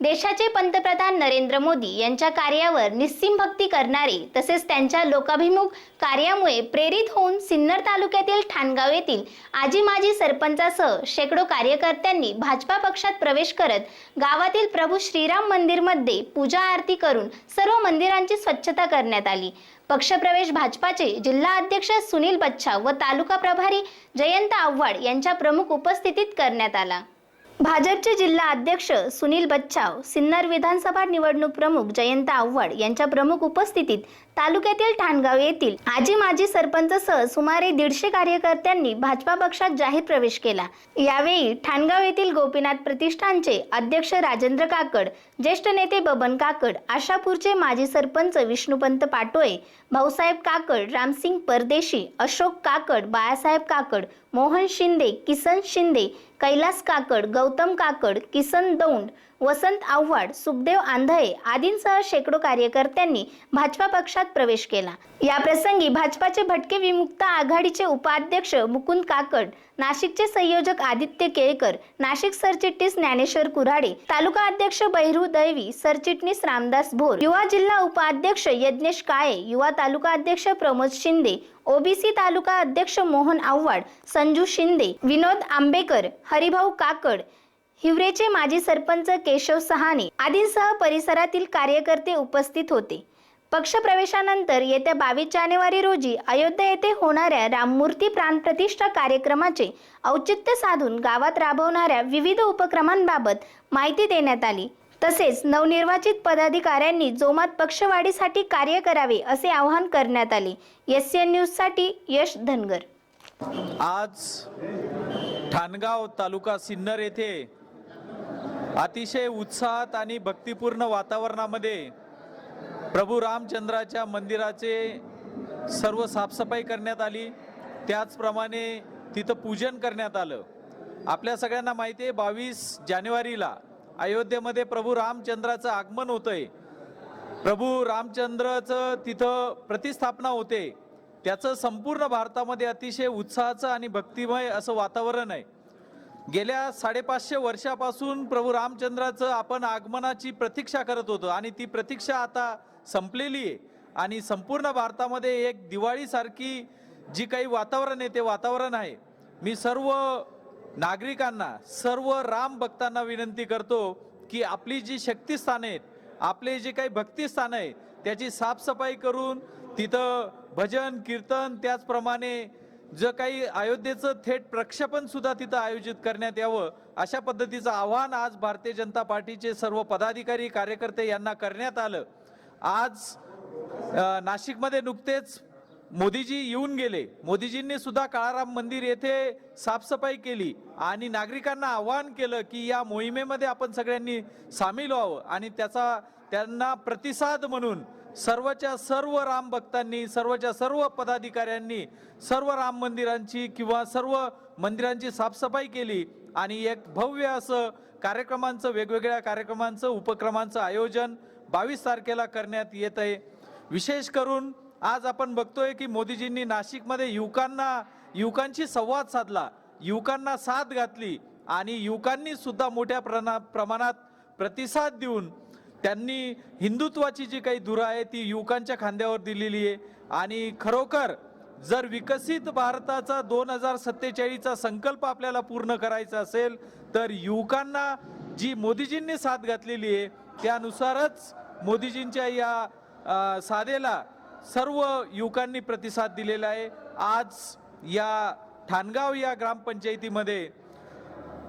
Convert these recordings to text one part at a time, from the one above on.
देशाचे पंतप्रधान नरेंद्र मोदी यांच्या कार्यावर निस्सीम भक्ती करणारे तसेच त्यांच्या लोकाभिमुख कार्यामुळे प्रेरित होऊन सिन्नर तालुक्यातील ठाणगाव येथील आजी माजी सरपंचासह शेकडो कार्यकर्त्यांनी भाजपा पक्षात प्रवेश करत गावातील प्रभू श्रीराम मंदिरमध्ये पूजा आरती करून सर्व मंदिरांची स्वच्छता करण्यात आली. पक्षप्रवेश भाजपाचे जिल्हा अध्यक्ष सुनील बच्छा व तालुका प्रभारी जयंत आव्हाड यांच्या प्रमुख उपस्थितीत करण्यात आला. भाजपचे जिल्हा अध्यक्ष सुनील बच्छाव सिन्नर विधानसभा निवडणूक प्रमुख जयंत आव्हाड यांच्या प्रमुख उपस्थितीत तालुक्यातील ठाणगाव येथील आजी माजी सरपंचसह सुमारे दीडशे कार्यकर्त्यांनी भाजपा पक्षात जाहीर प्रवेश केला. यावेळी ठाणगाव येथील गोपीनाथ प्रतिष्ठानचे अध्यक्ष राजेंद्र काकड ज्येष्ठ नेते बबन काकड आशापूरचे माजी सरपंच विष्णुपंत पाटोळे भाऊसाहेब काकड रामसिंग परदेशी अशोक काकड बाळासाहेब काकड मोहन शिंदे किसन शिंदे कैलास काकड गौतम काकड किसन दौंड वसंत आव्हाड सुखदेव आंधळे आदींसह शेकडो कार्यकर्त्यांनी भाजपा पक्षात प्रवेश केला. या प्रसंगी भाजपाचे भटके विमुक्त आघाडीचे उपाध्यक्ष मुकुंद काकड नाशिकचे संयोजक आदित्य केळकर नाशिक सरचिटणीस ज्ञानेश्वर कुऱ्हाडे तालुका अध्यक्ष बहिरू दैवी सरचिटणीस रामदास भोर युवा जिल्हा उपाध्यक्ष यज्ञेश काळे युवा तालुका अध्यक्ष प्रमोद शिंदे ओबीसी तालुका अध्यक्ष मोहन आव्हाड संजू शिंदे विनोद आंबेकर हरिभाऊ काकड हिवरेचे माजी सरपंच केशव सहाने आदींसह परिसरातील कार्यकर्ते उपस्थित होते. पक्षप्रवेशानंतर येत्या बावीस जानेवारी रोजी अयोध्या येथे होणाऱ्या राममूर्ती प्राणप्रतिष्ठा कार्यक्रमाचे औचित्य साधून गावात राबवणाऱ्या विविध उपक्रमांबाबत माहिती देण्यात आली. तसेच नवनिर्वाचित पदाधिकाऱ्यांनी जोमात पक्षवाढीसाठी कार्य करावे असे आवाहन करण्यात आले. एस एन न्यूजसाठी यश धनगर. आज ठाणगाव तालुका सिन्नर येथे अतिशय उत्साहात आणि भक्तिपूर्ण वातावरणामध्ये प्रभू रामचंद्राच्या मंदिराचे सर्व साफसफाई करण्यात आली. त्याचप्रमाणे तिथं पूजन करण्यात आलं. आपल्या सगळ्यांना माहिती आहे बावीस जानेवारीला अयोध्येमध्ये प्रभू रामचंद्राचं आगमन होतंय. प्रभू रामचंद्राचं तिथं प्रतिस्थापना होते. त्याचं संपूर्ण भारतामध्ये अतिशय उत्साहाचं आणि भक्तिमय असं वातावरण आहे. गेल्या साडेपाचशे वर्षापासून प्रभू रामचंद्राचं आपण आगमनाची प्रतीक्षा करत होतो आणि ती प्रतीक्षा आता संपलेली आहे. आणि संपूर्ण भारतामध्ये एक दिवाळीसारखी जी काही वातावरण आहे ते वातावरण आहे. मी सर्व नागरिकांना सर्व राम भक्तांना विनंती करतो की आपली जी शक्तिस्थानं आहेत आपले जे काही भक्तिस्थान आहे त्याची साफसफाई करून तिथं भजन कीर्तन त्याचप्रमाणे जे काही अयोध्येचं थेट प्रक्षेपण सुद्धा तिथं आयोजित करण्यात यावं अशा पद्धतीचं आव्हान आज भारतीय जनता पार्टीचे सर्व पदाधिकारी कार्यकर्ते यांना करण्यात आलं. आज नाशिकमध्ये नुकतेच मोदीजी येऊन गेले. मोदीजींनी सुद्धा काळाराम मंदिर येथे साफसफाई केली आणि नागरिकांना आवाहन केलं की या मोहिमेमध्ये आपण सगळ्यांनी सामील व्हावं आणि त्याचा त्यांना प्रतिसाद म्हणून सर्वच्या सर्व राम भक्तांनी सर्वच्या सर्व पदाधिकाऱ्यांनी सर्व राम मंदिरांची किंवा सर्व मंदिरांची साफसफाई केली आणि एक भव्य असं कार्यक्रमांचं वेगवेगळ्या कार्यक्रमांचं उपक्रमांचं आयोजन बावीस तारखेला करण्यात येत आहे. विशेष करून आज आपण बघतोय की मोदीजींनी नाशिकमध्ये युवकांना युवकांशी संवाद साधला युवकांना साथ घातली आणि युवकांनी सुद्धा मोठ्या प्रणा प्रमाणात प्रतिसाद देऊन त्यांनी हिंदुत्वाची जी काही धुरा आहे ती युवकांच्या खांद्यावर दिलेली आहे. आणि खरोखर जर विकसित भारताचा दोन हजार सत्तेचाळीसचा संकल्प आपल्याला पूर्ण करायचा असेल तर युवकांना जी मोदीजींनी साथ घातलेली आहे त्यानुसारच मोदीजींच्या या साधेला सर्व युवकांनी प्रतिसाद दिलेला आहे. आज या ठाणगाव या ग्रामपंचायतीमध्ये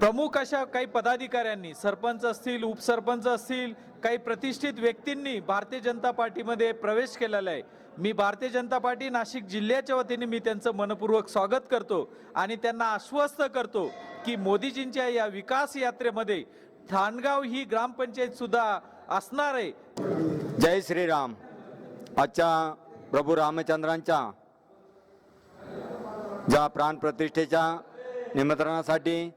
प्रमुख अशा काही पदाधिकाऱ्यांनी सरपंच असतील उपसरपंच असतील काही प्रतिष्ठित व्यक्तींनी भारतीय जनता पार्टीमध्ये प्रवेश केलेला आहे. मी भारतीय जनता पार्टी नाशिक जिल्ह्याच्या वतीने मी त्यांचं मनपूर्वक स्वागत करतो आणि त्यांना आश्वस्त करतो की मोदीजींच्या या विकास यात्रेमध्ये ठाणगाव ही ग्रामपंचायत सुद्धा असणार आहे. जय श्रीराम. आजच्या प्रभू रामचंद्रांच्या ज्या प्राणप्रतिष्ठेच्या निमंत्रणासाठी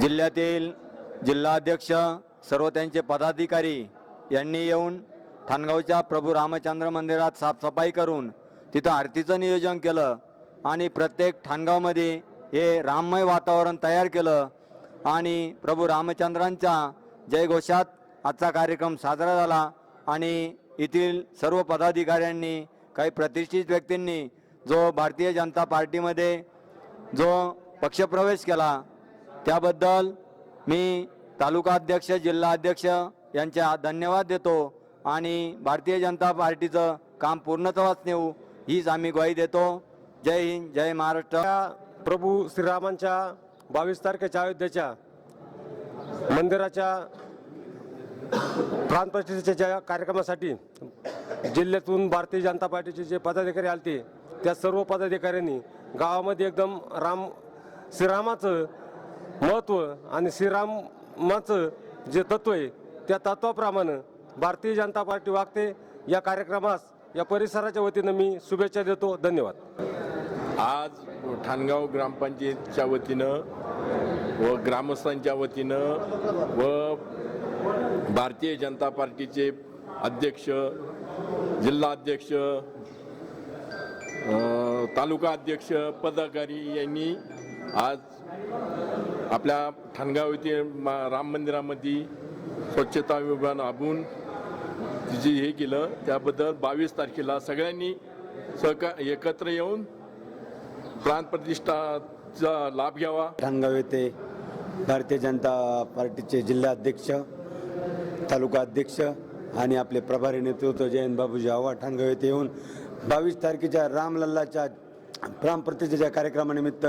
जिल्ह्यातील जिल्हाध्यक्ष सर्व त्यांचे पदाधिकारी यांनी येऊन थानगावच्या प्रभू रामचंद्र मंदिरात साफसफाई करून तिथं आरतीचं नियोजन केलं आणि प्रत्येक ठाणगावमध्ये हे राममय वातावरण तयार केलं आणि प्रभू रामचंद्रांच्या जयघोषात आजचा कार्यक्रम साजरा झाला आणि येथील सर्व पदाधिकाऱ्यांनी काही प्रतिष्ठित व्यक्तींनी जो भारतीय जनता पार्टीमध्ये जो पक्षप्रवेश केला त्याबद्दल मी तालुका अध्यक्ष जिल्हा अध्यक्ष यांच्या धन्यवाद देतो आणि भारतीय जनता पार्टीचं काम पूर्णत्वास नेऊ हीच आम्ही ग्वाही देतो. जय हिंद जय महाराष्ट्र. प्रभू श्रीरामांच्या बावीस तारखेच्या अयोध्येच्या मंदिराच्या प्राणप्रतिष्ठेच्या कार्यक्रमासाठी जिल्ह्यातून भारतीय जनता पार्टीचे जे पदाधिकारी आलते त्या सर्व पदाधिकाऱ्यांनी गावामध्ये एकदम राम श्रीरामाचं महत्त्व आणि श्रीराम माचं जे तत्व आहे त्या तत्वाप्रमाणे भारतीय जनता पार्टी वागते. या कार्यक्रमास या परिसराच्या वतीनं मी शुभेच्छा देतो. धन्यवाद. आज ठाणगाव ग्रामपंचायतच्या वतीनं व ग्रामस्थांच्या वतीनं व भारतीय जनता पार्टीचे अध्यक्ष जिल्हा अध्यक्ष तालुका अध्यक्ष पदाधिकारी यांनी आज आपल्या ठाणगाव येथे मा- राम मंदिरामध्ये स्वच्छता विभाग राबवून तिचे हे केलं त्याबद्दल बावीस तारखेला सगळ्यांनी सहका एकत्र येऊन प्राणप्रतिष्ठाचा लाभ घ्यावा. ठाणगाव येथे भारतीय जनता पार्टीचे जिल्हाध्यक्ष तालुका अध्यक्ष आणि आपले प्रभारी नेतृत्व जयंत बाबूजी आव्हाड ठाणगाव येथे येऊन बावीस तारखेच्या रामलल्लाच्या प्राणप्रतिष्ठेच्या कार्यक्रमानिमित्त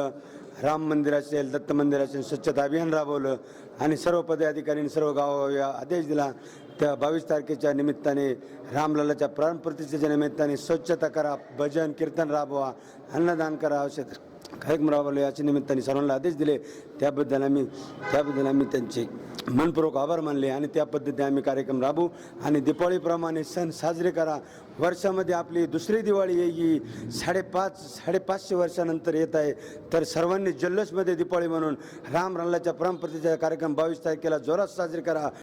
राम मंदिर असेल दत्त मंदिर असेल स्वच्छता अभियान राबवलं आणि सर्व पदाधिकाऱ्यांनी सर्व गावागावी आदेश दिला. त्या बावीस तारखेच्या निमित्ताने रामलालाच्या प्राणप्रतिष्ठेच्या निमित्ताने स्वच्छता करा भजन कीर्तन राबवा अन्नदान करा औषध कार्यक्रम राबवले याच्या निमित्ताने सर्वांना आदेश दिले. त्याबद्दल आम्ही त्याबद्दल आम्ही त्यांचे मनपूर्वक आभार मानले आणि त्या पद्धतीने आम्ही कार्यक्रम राबवू आणि दिपावळीप्रमाणे सण साजरे करा. वर्षामध्ये आपली दुसरी दिवाळी येई साडेपाच साडेपाचशे वर्षानंतर येत आहे. तर सर्वांनी जल्लोषमध्ये दिपाळी म्हणून राम रामलाच्या परमप्रतीचा कार्यक्रम बावीस तारखेला जोरात साजरे करा.